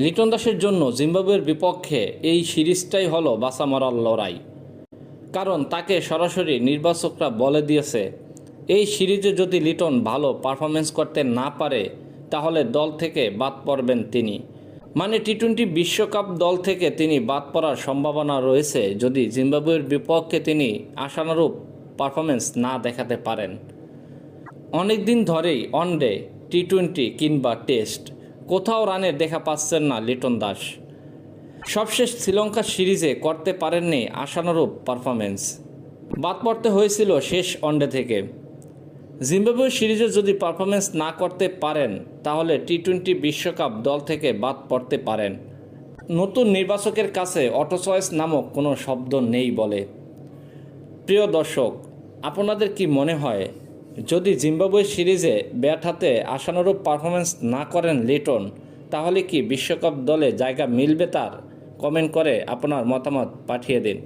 লিটন দাসের জন্য জিম্বাবুয়ের বিপক্ষে এই সিরিজটাই হলো বাসা মরার লড়াই। কারণ তাকে সরাসরি নির্বাচকরা বলে দিয়েছে, এই সিরিজে যদি লিটন ভালো পারফরমেন্স করতে না পারে, তাহলে দল থেকে বাদ পড়বেন তিনি। মানে টি টোয়েন্টি বিশ্বকাপ দল থেকে তিনি বাদ পড়ার সম্ভাবনা রয়েছে যদি জিম্বাবুয়ের বিপক্ষে তিনি আশানুরূপ পারফরমেন্স না দেখাতে পারেন। অনেক দিন ধরেই ওয়ানডে টি টোয়েন্টি কিংবা টেস্ট কোথাও রানের দেখা পাচ্ছেন না লিটন দাস। সবশেষ শ্রীলঙ্কা সিরিজে করতে পারেননি আশানুরূপ পারফরমেন্স বাদ পড়তে হয়েছিল শেষ ওয়ানডে থেকে। জিম্বাবুয়ে সিরিজে যদি পারফরমেন্স না করতে পারেন, তাহলে টি টোয়েন্টি বিশ্বকাপ দল থেকে বাদ পড়তে পারেন। নতুন নির্বাচকের কাছে অটো চয়েস নামক কোনো শব্দ নেই বলে। প্রিয় দর্শক, আপনাদের কি মনে হয় যদি জিম্বাবুয়ে সিরিজে ব্যাট হাতে আশানুরূপ পারফরমেন্স না করেন লিটন, তাহলে কি বিশ্বকাপ দলে জায়গা মিলবে তার? কমেন্ট করে আপনার মতামত পাঠিয়ে দিন।